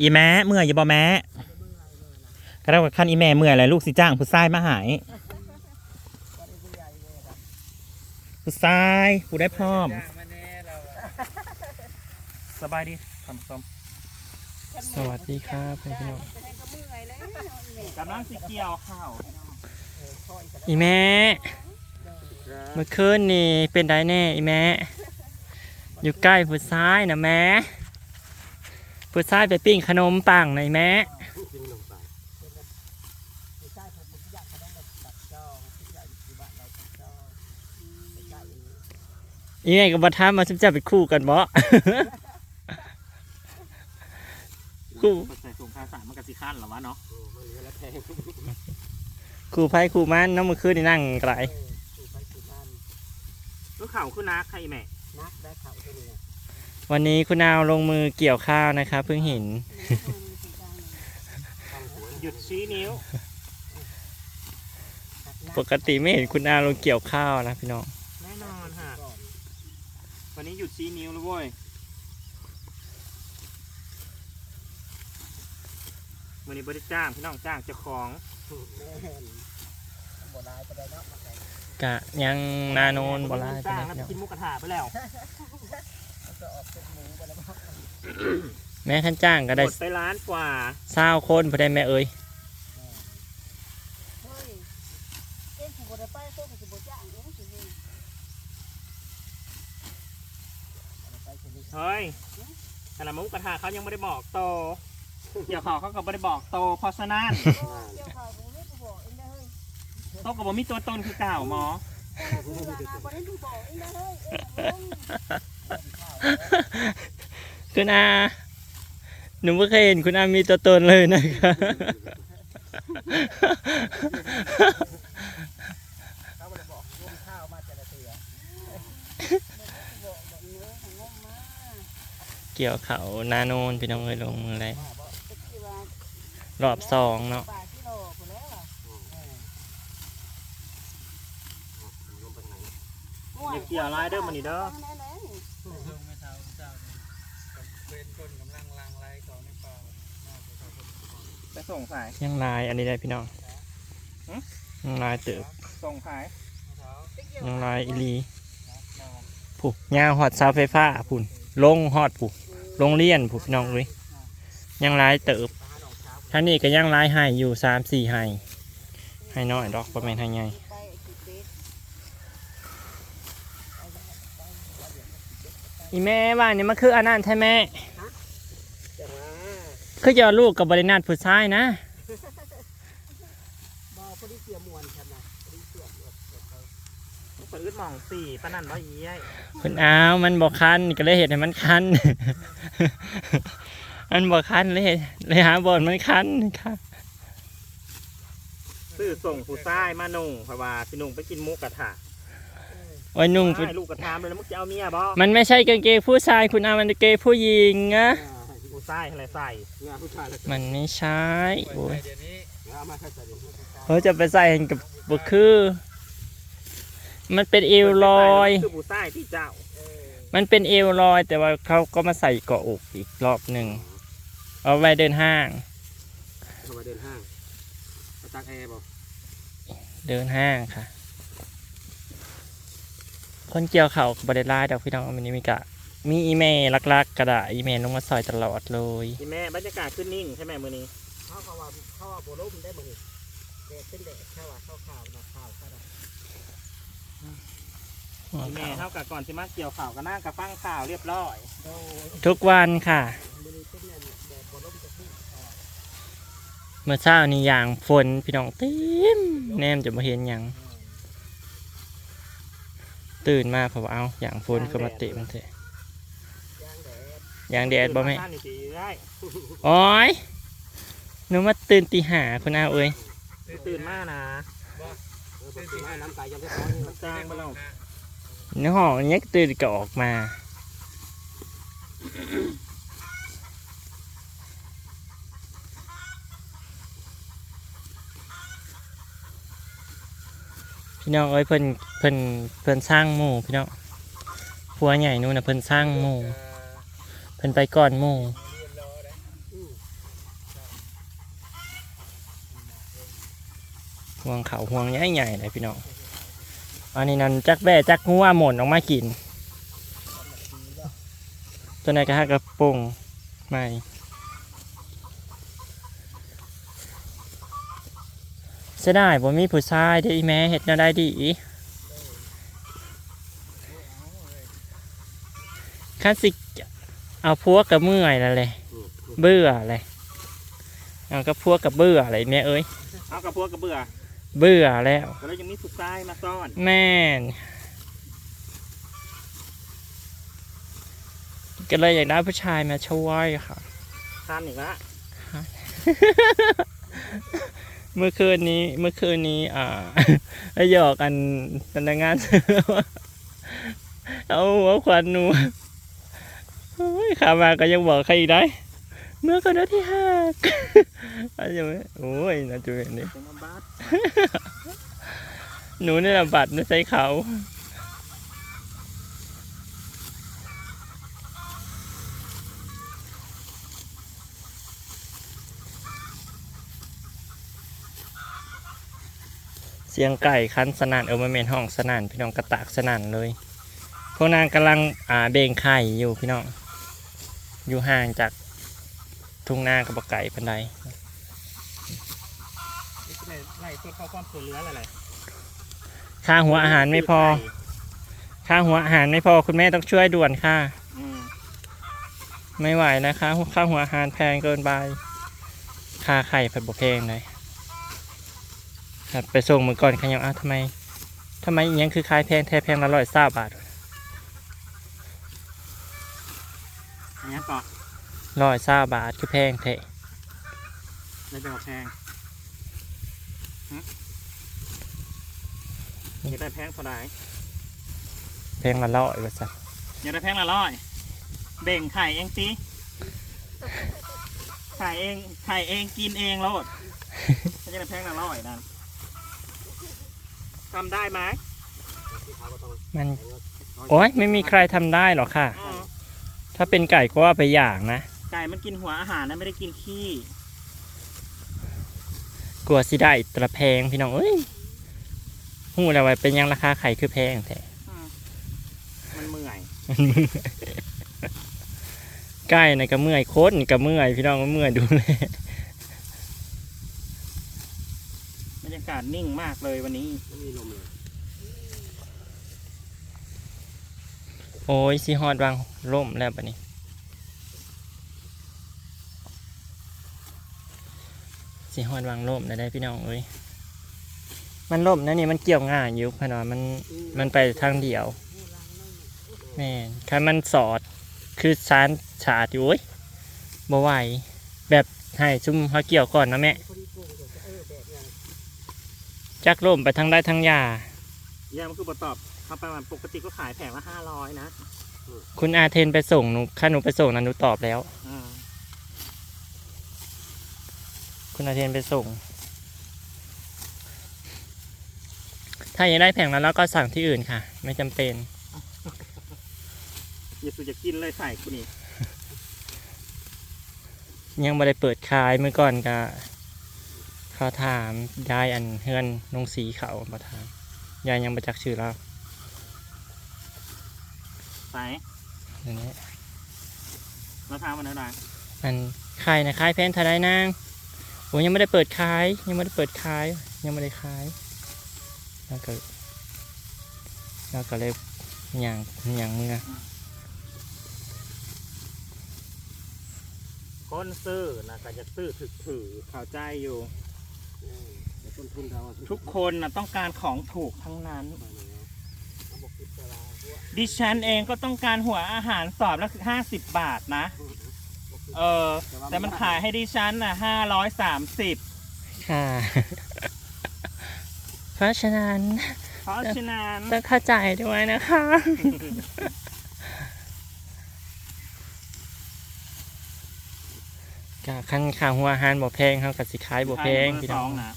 อีแม่เมื่อยอย่าบอแม่ก็ได้ว่าขั้นอีแม่เมื่อยอะไรลูกสิจ้างผู้ชายมาหายผู้ชายผู้ได้พร้อม สบายดีทำส้มสวัสดีครับพี่น้องกำลังสิเกี่ยวข้าวอีแม่เมื่อคืนนี่เป็นได้แน่อีแม่อยู่ใกล้ผู้ชายนะแม่ ผู้ชายไปปิ้งขนมปังหน่อยแม่อีแม่กับบัตรมาฉันจะไปคู่กันบ่คู่ใส่ถุงผ้าสามมันกะสิขั้นหรอวะเนาะคู่ไพ่คู่มันน้องเมื่อคืนนี่นั่งไกลลูกเข่าคือนักใครแม่วัน นี้คุณนาวลงมือเกี่ยวข้าวนะครับเพิ่งเห็น หยุดชี้นิ้วปกติไม่เห็นคุณนาวลงเกี่ยวข้าวนะพี่น้องแน่นอนฮะวันนี้หยุดชี้นิ้วแล้วเว้ยวันนี้บริจ้างพี่น้องจ้างเจ้าของกะยังนาโนนบอลาจ้าใช่งไหมแล้วพี่น้องกินหมุกกระถาไปแล้ว แม่ขั้นจ้างก็ได้หมดไปล้านกว่าเศร้าคนพอได้แม่เอ้ยเฮ้ยขนาดหมุกกระถาเขายังไม่ได้บอกโตเกี่ยวขอเขาก็ไม่ได้บอกโตเพราะฉะนั้นโตกับผมมีตัวตนคือเก่าหมอคุ คุณอา หนูไม่เคยเห็นคุณอามีตัวตนเลยนะครับเกี่ยวเขานาโนนพี่น้องเอ้ยลงมือเลยรอบสองเนาะเกี่ยวร้ายเด้อมันนี่เด้อ ไปส่งสาย ยังลายอันนี้ได้พี่น้องหึ ยังลายเติบส่งสายยังลายอีหลีผูกยาวหอดเสาไฟฟ้าพุ่นลงหอดผูกลงเลียนผูกพี่น้องเลยยังลายเติบท่านนี้ก็ยังลายให้อยู่สามสี่ให้ให้น้อยดอกประมาณให้ไงอีแม่ว่านี่มันคืออันนั้นใช่ไหม คือจะเอาลูกกับบริณาตผู้ชายนะเปิดหมองสี่ปะนันร้อยยี่ไอ้คุณอ้าวมันบอกคันก็เลยเห็นให้มันคัน มันบอกคันเลยเฮ็ดเลยหาบอลมันคันค่ะซื้อส่งผู้ชายมานุ่งเพราะว่าพี่นุ่งไปกินหมุกกระถาโอ้ยนุ่งให้ลูกกระทามเลยแล้วมึงจะเอาเมียบ่มันไม่ใช่กางเกงผู้ชายคุณอ้าวมันกางเกงผู้หญิงนะ ผู้ชายอะไรใส่มันไม่ใช่โอ้ยเดี๋ยวนี้เขาจะไปใส่กับบคือ มันเป็นเอวลอย คือผู้ชายที่เจ้ามันเป็นเอวลอย แต่ว่าเขาก็มาใส่เกาะอกอีกรอบหนึ่งเอาไว้เดินห้าง เข้ามาเดินห้างมาตักแอร์บอกเดินห้างค่ะ คนเกี่ยวเขากับบริลายดอกพี่น้องมันนี้มีกะ มีอีเมลลักๆกระดาษอีเมลลงมาซอยตลอดเลยที่แม่บรรยากาศขึ้นนิ่งใช่ไหมมือนี้เขาเขาว่าเขาว่าโบลุ่มได้บ่นี่แดดเป็นแดดแค่ว่าข้าวข่าวนะข่าวก็ได้ที่แม่เท่ากับก่อนที่มาเกี่ยวข่าวก็น่ากระฟังข่าวเรียบร้อยโดยทุกวันค่ะ มือนี้เป็นเนี่ยแดดโบลุ่มจะพุ่งเมื่อเช้านี่อย่างฝนพี่น้องเต็มแนมจะมาเห็นอย่างตื่นมาเพราะว่าเอาอย่างฝนก็มาเตะมันเถอะ ยางแดดอย่างแดดบ่แม่ท่านนี่สิได้โอ้ยหนูมาตื่นตีหาคุณอาเอ้ยตื่นมานะเออเป็นสิ่งให้น้ำตายังไม่พอนี่มันจางไปแล้วในห้องเนี้ยตื่นก็ออกมาพี่น้องเอ้ยเพิ่นเพิ่นเพิ่นสร้างหมู่พี่น้องผัวใหญ่นู่นนะเพิ่นสร้างหมู่เพิ่นไปก่อนหมู่ห่วงเขาห่วงใหญ่ๆเลยพี่น้องอันนี้นั่นจักแบ่จักงัวหมดออกมากินตัวไหนก็หักกระปุงหม่เสียดายผมมีผู้ชายเดี๋ยวแม่เห็ดน่าได้ดีคันสิ เอาพวกกับเมื่อยแล้วเลยเบื่อเลยเอากับพวกกับเบื่ออะไรแม่เอ้ย เอากระพวกกระเบื่อเบื่อแล้ว แล้วยังมีสุกซ้ายมาซ่อนแม่นก็เลยอยากได้ผู้ชายมาช่วยค่ะคันอีกละเมื่อคืนนี้เมื่อคืนนี้ อ่าได้หยอกกันพนักงาน เอาหัวควันหนูโอ้ย ขามาก็ยังบอกใครอีกได้ เมื่อกันที่ห้าอาจจะไม่โอ้ยน่าจะเป็นนี่เป็นมาบัสหนูนี่ละบัตรไม่ใช่เขาเสียงไก่คันสนั่นเออมาเมนห้องสนั่นพี่น้องกระตากสนั่นเลย พวกนางกำลังอ่าเบ่งไข่อยู่พี่น้อง อยู่ห่างจากทุ่งนากับบ่ไก่ปันไดไล่ตัวเข้าก้อนตัวเลื้ออะไรค่าหัวอาหารไม่พอ ค่าหัวอาหารไม่พอคุณแม่ต้องช่วยด่วนค่ะอืมไม่ไหวนะคะค่าหัวอาหารแพงเกินไปค่าไข่ผัดบกแพงเลยครับไปส่งมือก่อนขยังอ้าวทำไมทำไมอหยังคือขายแพงแท้แพงละร้อยเศร้าบาท นนี้ก่อนร้อยเศร้าบาทคือแพงแท้ในเบลแพงหึอยากได้แพงเท่าไหร่แพงละร้อยว่าสักอยากได้แพงละร้อยเบ่งไข่เองสิไข่เองไข่เองกินเองแล้วถ้าจะได้แพงละร้อยนั่นทำได้ไหมที่เขาก็ต้องมันโอ้ยไม่มีใครทำได้หรอกค่ะอ๋อ ถ้าเป็นไก่ก็ว่าไปอย่างนะ ไก่มันกินหัวอาหารนะไม่ได้กินขี้กลัวสิได้ตระแพงพี่น้องเอ้ยหูแล้วว่าเป็นหยังราคาไข่คือแพงแท้อืมมันเมื่อยใกล้ในก็เมื่อยโคตรก็เมื่อยพี่น้องก็เมื่อยดูเลยบรรยากาศนิ่งมากเลยวันนี้ ไม่มีลมเลย โอ้ยสิฮอดวางล่มแล้วบัดนี้สิฮอดวางล่มแล้วได้พี่น้องเอ้ยมันล่มนะนี่มันเกี่ยวง่ายอยู่พนอมันมันไปทางเดียวแม่นคันมันสอดคือสารฉาดอยู่โอ้ยบ่ไหวแบบให้ซุ่มเขาเกี่ยวก่อนนะแม่จักล่มไปทางได้ทางยายามันคือบทตอบ เขาประมาณปกติก็ขายแผงละห้าร้อยนะคุณอาเทนไปส่งหนูค่าหนูไปส่งนั้นหนูตอบแล้วอืมคุณอาเทนไปส่ง ถ้าอยากได้แผงแล้วเราก็สั่งที่อื่นค่ะ ไม่จำเป็น อย่าสุดจะกินเลยใส่กูนี่ยังไม่ได้เปิดขายเมื่อก่อนก็เขาถามยายอันเฮือนนงสีเขามาถามยายยังประจักชื่อเรา ใส่เดี๋ยวนี้เราทำมันอะไรอันขายนะขายแพนเทาไดนางโอ้ยังไม่ได้เปิดขาย ยังไม่ได้เปิดขาย ยังไม่ได้ขายแล้วก็แล้วก็เลยอย่างอย่างเมื่อคนซื้อนะก็จะซื้อถือถือเข้าใจอยู่เออแต่ต้นทุนเราอะทุกคนนะต้องการของถูกทั้งนั้น เขาบอกคิดจะลาพวก ดิฉันเองก็ต้องการหัวอาหารสอบละห้าสิบบาทนะ เออ แต่มันขายให้ดิฉันน่ะห้าร้อยสามสิบค่ะ เพราะฉะนั้นเพราะฉะนั้นต้องเข้าใจด้วยนะคะ กะคันข่าวหัวอาหารบ่แพงเขากับสิขายบ่แพงขายพี่เบอร์สน้อองงนะ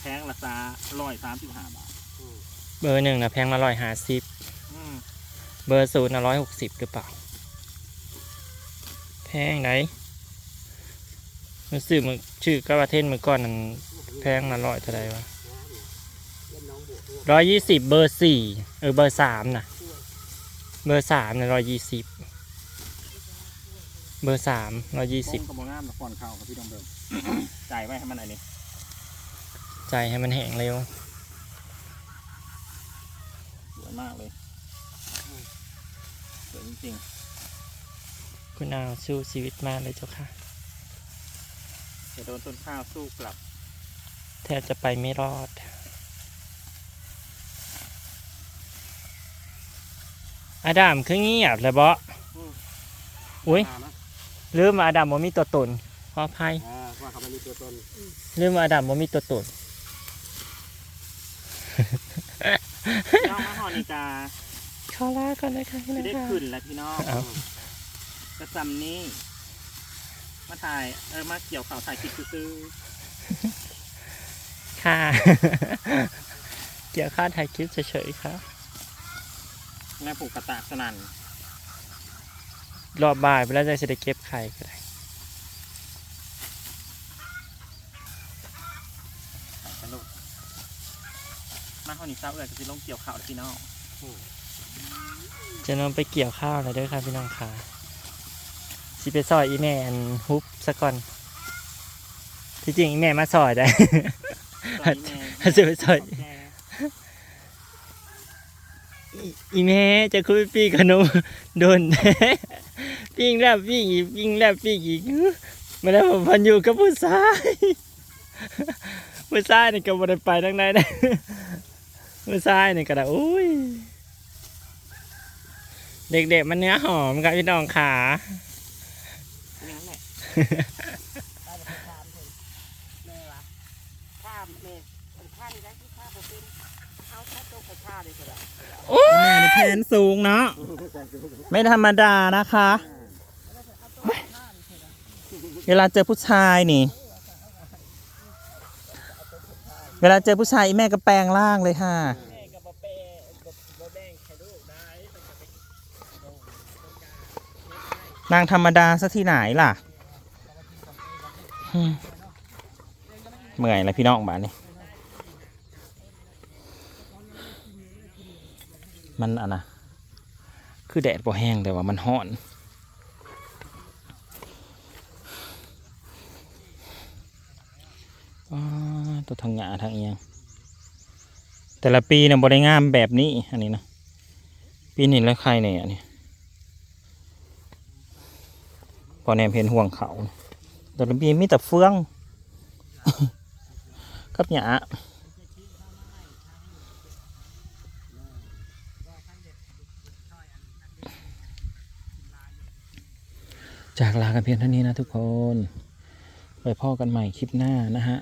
แพงละซาร้อยสามสิบห้าบาท เบอร์หนึ่งนะแพงละร้อยห้าสิบอืม เบอร์ศูนย์นะร้อยหกสิบหรือเปล่า แพงไหนมันซื้อมือชื่อกระประเทศมือก่อนนั้นแพงละร้อยเท่าไรวะร้อยยี่สิบเบอร์สี่เออเบอร์สามนะเบอร์สามนะร้อยยี่สิบเบอร์สามร้อยยี่สิบกระบอกงามนะฟอนข้าวกับพี่ดองเดิมจ่ายไว้ให้มันอันนี้ใจให้มันแห้งเร็วสวยมากเลยสวยจ ริงคุณเอาสู้ชีวิตมากเลยเจ้าค่ะๆจะโดนต้นข้าวสู้กลับ แทบจะไปไม่รอด อาดามคือเงียบเลยบ่อุ้ยมานะลืมว่าอาดามบ่มีตัวตนขออภัยอ่าว่าเขาไม่มีตัวตนลืมว่าอาดามบ่มีตัวตนน้องมาหอนิกา ขอลาก่อนนะคะพี่ไม่นะได้คะขึ้นแล้วพี่น้องเอากระซำนี้ มาถ่ายเออมาเกี่ยวข่าวถ่ายคลิปซื้อค่ะ เกี่ยวค่าถ่ายคลิปเฉยๆค่ะๆงานผูกกระตากสนั่นรอบบ่ายไปแล้วจะได้เก็บไข่ก็ได้ถ่ายกันลูกมาหอนิกาเอื้อจะไปลงเกี่ยวข่าวแล้วพี่น้อง จะนำไปเกี่ยวข้าวเลยเด้วยค่ะพี่น้องค่ะสิไปซอยอีแม่อันฮุบซะก่อน ที่จริงอีแม่มาซอยได้ตอนนี้แม่จะไปซอยขอบแกอีอีแม่จะคุยปีขนมโดนปิ้งแล้วปิ้งอีกปิ้งแล้วปิ้งอีกมาแล้วผมพันอยู่กับผู้ชายผู้ชายนี่ก็บ่ได้ไปทางไหนนะผู้ชายนี่ก็ได้โอ้ย เด็กๆมันเนื้อหอมครับพี่น้องขานอย่างนั้นแหละได้ไปข้ามเถอะแม่วะข้ามแม่เป็นข้ามได้ที่ข้ามบ่เป็นเขาถ้าตกไปข้ามเลยก็ได้แม่นี่แผนสูงเนาะไม่ธรรมดานะคะ เวลาเจอผู้ชายนี่ เวลาเจอผู้ชายอีแม่ก็แปลงร่างเลยค่ะ แม่กับบ่เปกับบ่แบ่งใครลูกได้ นางธรรมดาซะที่ไหนล่ะ เมื่อยแล้วพี่น้องบ้านนี่มันอะนะคือแดดบ่แห้งแต่ว่ามันฮ้อนตัวทางหยาทางเอียง แต่ละปีเนี่ยบริงามแบบนี้ อันนี้นะ ปีนี้แล้วใครเนี่ยอันนี้ พอแนมเห็นห่วงเขาแต่ละปีมีแต่เฟืองกับหยาจากลากันเพียงเท่านี้นะทุกคน ไปพ่อกันใหม่คลิปหน้านะฮะ